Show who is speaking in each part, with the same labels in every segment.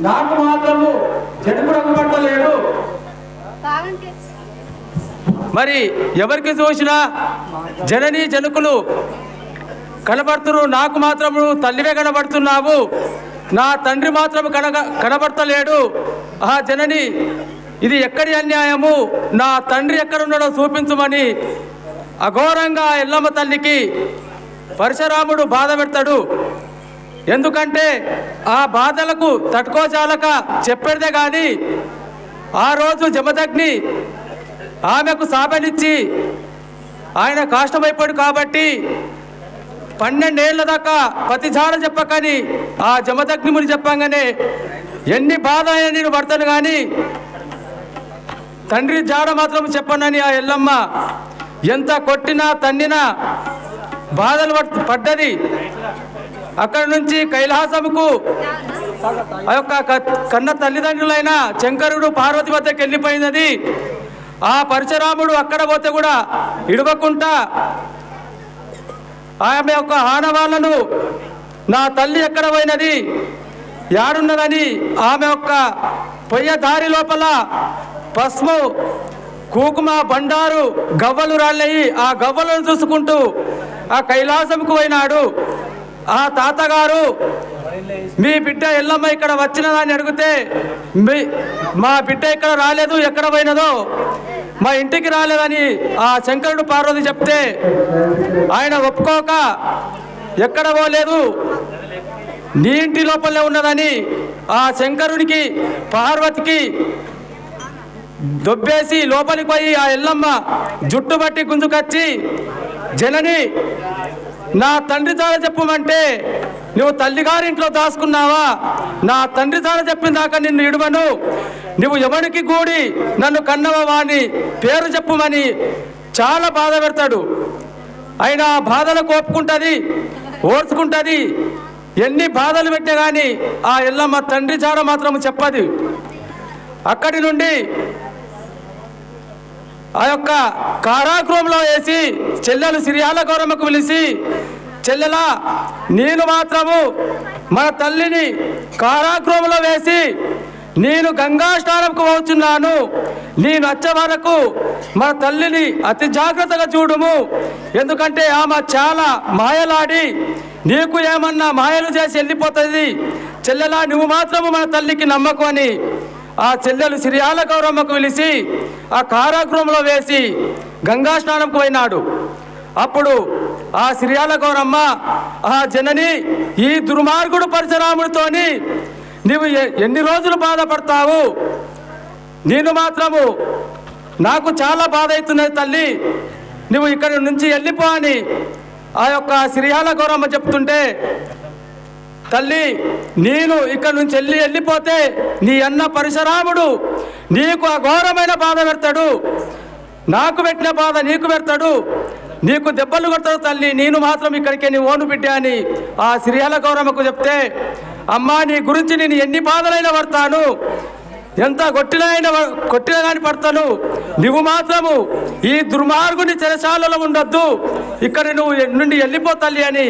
Speaker 1: నాకు మాత్రము జడుపు రంగు పట్టలేడు మరి ఎవరికి చూసినా జనని జనకులు కనబడుతున్నారు నాకు మాత్రము తల్లివే కనబడుతున్నావు. నా తండ్రి మాత్రం కనగ కనబడతలేడు. ఆ జనని ఇది ఎక్కడి అన్యాయము? నా తండ్రి ఎక్కడున్నాడో చూపించమని అఘోరంగా ఎల్లమ్మ తల్లికి పరశురాముడు బాధ పెడతాడు. ఎందుకంటే ఆ బాధలకు తట్టుకోజాలక చెప్పేదే కానీ ఆ రోజు జమదగ్ని ఆమెకు శాపనిచ్చి ఆయన కాష్టమైపోయాడు కాబట్టి పన్నెండేళ్ళ దాకా ప్రతి చెప్పకని ఆ జమదగ్నిముని చెప్పంగానే ఎన్ని బాధ అయినా నేను పడతాను కానీ తండ్రి జాడ మాత్రం చెప్పనని ఆ ఎల్లమ్మ ఎంత కొట్టినా తన్నినా బాధలు పడ్డది అక్కడి నుంచి కైలాసముకు ఆ యొక్క కన్న తల్లిదండ్రులైన శంకరుడు పార్వతి వద్దకు వెళ్ళిపోయినది. ఆ పరశురాముడు అక్కడ పోతే కూడా ఇడవకుండా ఆమె యొక్క ఆనవాళ్ళను నా తల్లి ఎక్కడ పోయినది? యాడున్నదని ఆమె యొక్క పొయ్య దారి లోపల పసుము కూకుమ బండారు గవ్వలు రాళ్ళయి ఆ గవ్వలను చూసుకుంటూ ఆ కైలాసంకు పోయినాడు. ఆ తాతగారు మీ బిడ్డ ఎల్లమ్మ ఇక్కడ వచ్చినదని అడిగితే మీ మా బిడ్డ ఇక్కడ రాలేదు ఎక్కడ పోయినదో? మా ఇంటికి రాలేదని ఆ శంకరుడు పార్వతి చెప్తే ఆయన ఒప్పుకోక ఎక్కడ పోలేదు? నీ ఇంటి లోపలే ఉన్నదని ఆ శంకరుడికి పార్వతికి దొబ్బేసి లోపలికి పోయి ఆ ఎల్లమ్మ జుట్టు బట్టి గుంజుకొచ్చి జనని నా తండ్రి తాళ చెప్పమంటే నువ్వు తల్లిగారింట్లో దాచుకున్నావా నా తండ్రి తాళ చెప్పిన దాకా నిన్ను ఇడువను. నువ్వు ఎవరికి కూడి నన్ను కన్నవా అని పేరు చెప్పుమని చాలా బాధ పెడతాడు. ఆయన బాధలు కోపుకుంటుంది ఓర్చుకుంటుంది. ఎన్ని బాధలు పెట్టా కానీ ఆ ఎల్లమ్మ తండ్రి జాడ మాత్రం చెప్పదు. అక్కడి నుండి ఆ యొక్క కారాగృహంలో వేసి చెల్లెలు సిరియాల గౌరమ్మకు పిలిచి చెల్లెలా నేను మాత్రము మన తల్లిని కారాగృహంలో వేసి నేను గంగా స్నానంకు పోతున్నాను. నేను వచ్చే వరకు మన తల్లిని అతి జాగ్రత్తగా చూడుము. ఎందుకంటే ఆమె చాలా మాయలాడి నీకు ఏమన్నా మాయలు చేసి వెళ్ళిపోతుంది. చెల్లెలా నువ్వు మాత్రము మన తల్లికి నమ్మకు అని ఆ చెల్లెలు సిరియాల గౌరమ్మకు పిలిచి ఆ కారాగృహంలో వేసి గంగా స్నానంకు పోయినాడు. అప్పుడు ఆ సిరియాల గౌరమ్మ ఆ జనని ఈ దుర్మార్గుడు పరశురాముడితోని నీవు ఎ- ఎన్ని రోజులు బాధపడతావు? నేను మాత్రము నాకు చాలా బాధ అవుతున్నది తల్లి. నువ్వు ఇక్కడి నుంచి వెళ్ళిపో అని ఆ యొక్క సిరియాల గౌరమ్మ చెప్తుంటే తల్లి నేను ఇక్కడ నుంచి వెళ్ళి వెళ్ళిపోతే నీ అన్న పరశురాముడు నీకు అఘోరమైన బాధ పెడతాడు. నాకు పెట్టిన బాధ నీకు పెడతాడు. నీకు దెబ్బలు కొడతాడు తల్లి నేను మాత్రం ఇక్కడికి నీ ఓను బిడ్డ అని ఆ శ్రీహల గౌరమ్మకు చెప్తే అమ్మా నీ గురించి నేను ఎన్ని బాధలైనా పడతాను. ఎంత కొట్టినైనా కొట్టిన కానీ పడతాను. నువ్వు మాత్రము ఈ దుర్మార్గుని చెరసాలలో ఉండొద్దు. ఇక్కడ నువ్వు నుండి వెళ్ళిపో తల్లి అని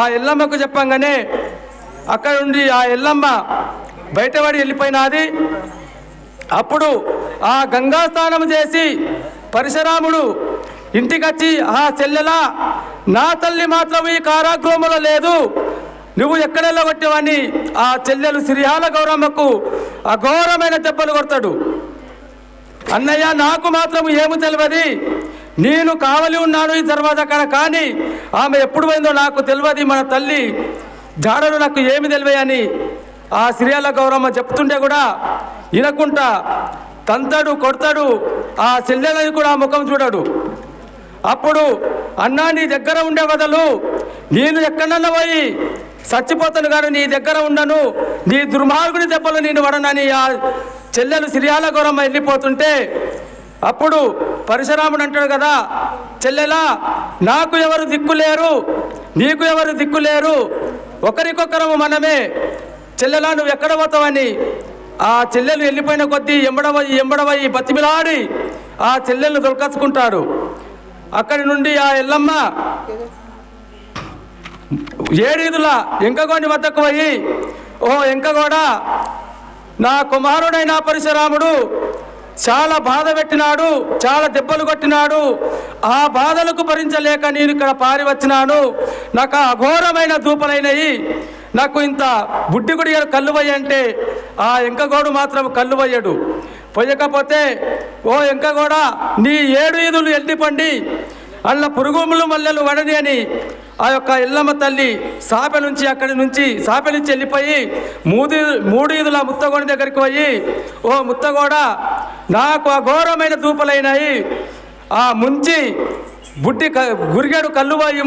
Speaker 1: ఆ ఎల్లమ్మకు చెప్పంగానే అక్కడ నుండి ఆ ఎల్లమ్మ బయటపడి వెళ్ళిపోయినది. అప్పుడు ఆ గంగా స్నానం చేసి పరశురాముడు ఇంటికొచ్చి ఆ చెల్లెలా నా తల్లి మాత్రం ఈ కారాగృహములో లేదు. నువ్వు ఎక్కడెళ్ళ కొట్టేవని ఆ చెల్లెలు సిరిహాల గౌరమ్మకు అఘోరమైన దెబ్బలు కొడతాడు. అన్నయ్య నాకు మాత్రం ఏమి తెలియదు నేను కావలి ఉన్నాను ఈ తర్వాత కాడ కానీ ఆమె ఎప్పుడు పోయిందో నాకు తెలియదు మన తల్లి. జాడలు నాకు ఏమి తెలివని ఆ సిరియాల గౌరమ్మ చెప్తుంటే కూడా వినకుంటా తంతాడు కొడతాడు ఆ చెల్లెలని కూడా ముఖం చూడడు. అప్పుడు అన్నా నీ దగ్గర ఉండే బదులు నేను ఎక్కడన్నా పోయి చచ్చిపోతాను కానీ నీ దగ్గర ఉండను. నీ దుర్మార్గుని దెబ్బలు నేను వడనని ఆ చెల్లెలు సిరియాల గౌరమ్మ వెళ్ళిపోతుంటే అప్పుడు పరశురాముడు అంటాడు కదా చెల్లెలా నాకు ఎవరు దిక్కు లేరు నీకు ఎవరు దిక్కులేరు ఒకరికొకరము మనమే చెల్లెలా నువ్వు ఎక్కడ పోతావని ఆ చెల్లెలు వెళ్ళిపోయిన కొద్దీ ఎంబడవయ్యి ఎంబడవయ్యి బతిమిలాడి ఆ చెల్లెలను దొరకచ్చుకుంటాడు అక్కడి నుండి ఆ ఎల్లమ్మ ఏడీదుల ఎంకగోని వద్దకు పోయి ఓ ఎంకగోడ నా కుమారుడైన పరశురాముడు చాలా బాధ పెట్టినాడు చాలా దెబ్బలు కొట్టినాడు. ఆ బాధలకు భరించలేక నేను ఇక్కడ పారి వచ్చినాను నాకు అఘోరమైన దూపలైనవి నాకు ఇంత బుడ్డిగుడి కల్లువయ్య అంటే ఆ ఎంకగోడు మాత్రం కల్లువయ్యడు పోయకపోతే ఓ ఎంకగోడ నీ ఏడు ఈదులు ఎల్లిపండి. అల్ల పురుగుములు మల్లెలు వడని అని ఆ యొక్క ఎల్లమ్మ తల్లి సాపె నుంచి అక్కడి నుంచి సాపె నుంచి వెళ్ళిపోయి మూడు మూడు ఈదుల ముత్తగోడ దగ్గరికి పోయి ఓ ముత్తగోడ నాకు అఘోరమైన దూపలైనాయి. ఆ ముంచి బుడ్డి క గురిగాడు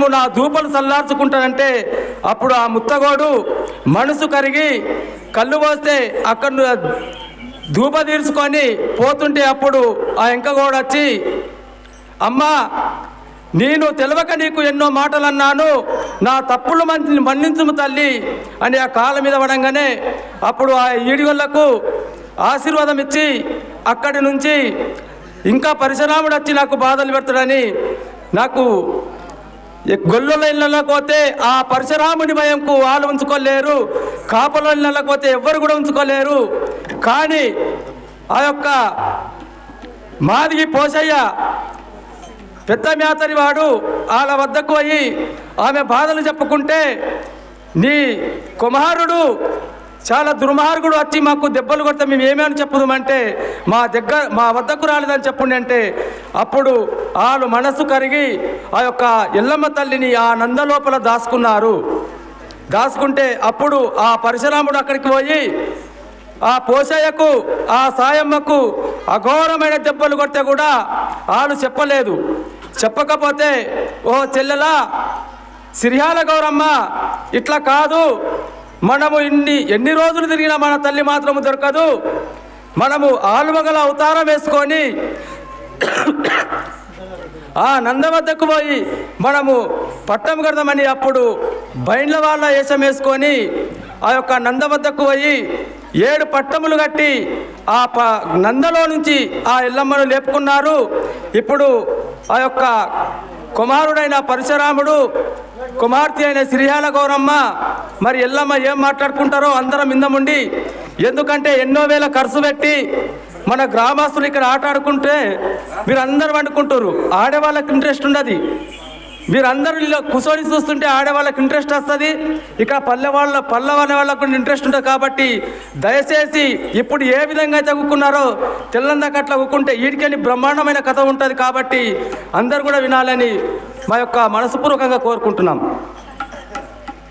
Speaker 1: నా దూపలు చల్లార్చుకుంటానంటే అప్పుడు ఆ ముత్తగోడు మనసు కరిగి కళ్ళు పోస్తే అక్కడ దూప తీర్చుకొని పోతుంటే అప్పుడు ఆ ఎంకగోడు వచ్చి అమ్మా నేను తెలవక నీకు ఎన్నో మాటలు అన్నాను నా తప్పులు మన్ మన్నించుము తల్లి అని ఆ కాళ్ళ మీద పడంగానే అప్పుడు ఆ ఈడిగొల్లకు ఆశీర్వాదం ఇచ్చి అక్కడి నుంచి ఇంకా పరశురాముడు వచ్చి నాకు బాధలు పెడతాడని నాకు గొల్లుల ఇళ్ళకి పోతే ఆ పరశురాముని భయంకు వాళ్ళు ఉంచుకోలేరు కాపల ఇళ్ళకి పోతే ఎవ్వరు కూడా ఉంచుకోలేరు. కానీ ఆ యొక్క మాదిగి పోసయ్య పెద్ద మేతరి వాడు వాళ్ళ వద్దకు పోయి ఆమె బాధలు చెప్పుకుంటే నీ కుమారుడు చాలా దుర్మార్గుడు వచ్చి మాకు దెబ్బలు కొడితే మేము ఏమేమి చెప్పుదామంటే మా దగ్గర మా వద్దకు రాలేదని చెప్పుండి అంటే అప్పుడు వాళ్ళు మనసు కరిగి ఆ యొక్క ఎల్లమ్మ తల్లిని ఆ నందలోపల దాచుకున్నారు. దాచుకుంటే అప్పుడు ఆ పరశురాముడు అక్కడికి పోయి ఆ పోసయ్యకు ఆ సాయమ్మకు అఘోరమైన దెబ్బలు కొడితే కూడా వాళ్ళు చెప్పలేదు. చెప్పకపోతే ఓ చెల్లెలా సిరియాల గౌరమ్మ ఇట్లా కాదు మనము ఇన్ని ఎన్ని రోజులు తిరిగినా మన తల్లి మాత్రము దొరకదు. మనము ఆలుమగల అవతారం వేసుకొని ఆ నంద వద్దకు పోయి మనము పట్టం కడదామని అప్పుడు బైండ్ల వాళ్ళ వేషం వేసుకొని ఆ యొక్క నంద వద్దకు పోయి ఏడు పట్టములు కట్టి ఆ ప నందలో నుంచి ఆ ఎల్లమ్మను లేపుకున్నారు. ఇప్పుడు ఆ యొక్క కుమారుడైన పరశురాముడు కుమార్తె అయిన సిరియాల గౌరమ్మ మరి ఎల్లమ్మ ఏం మాట్లాడుకుంటారో అందరం ఇందముండి ఎందుకంటే ఎన్నో వేల ఖర్చు పెట్టి మన గ్రామస్తులు ఇక్కడ ఆట ఆడుకుంటే మీరు అందరు వండుకుంటారు. ఆడవాళ్ళకి ఇంట్రెస్ట్ ఉండదు. మీరు అందరూ ఇలా కూర్చొని చూస్తుంటే ఆడవాళ్ళకి ఇంట్రెస్ట్ వస్తుంది. ఇక పల్లె వాళ్ళ పల్లె వాళ్ళ వాళ్ళకు ఇంట్రెస్ట్ ఉంటుంది కాబట్టి దయచేసి ఇప్పుడు ఏ విధంగా అయితే ఊక్కున్నారో తెల్లందాక అట్లా ఊక్కుంటే వీడికెళ్ళి బ్రహ్మాండమైన కథ ఉంటుంది కాబట్టి అందరు కూడా వినాలని మా యొక్క మనసుపూర్వకంగా కోరుకుంటున్నాం.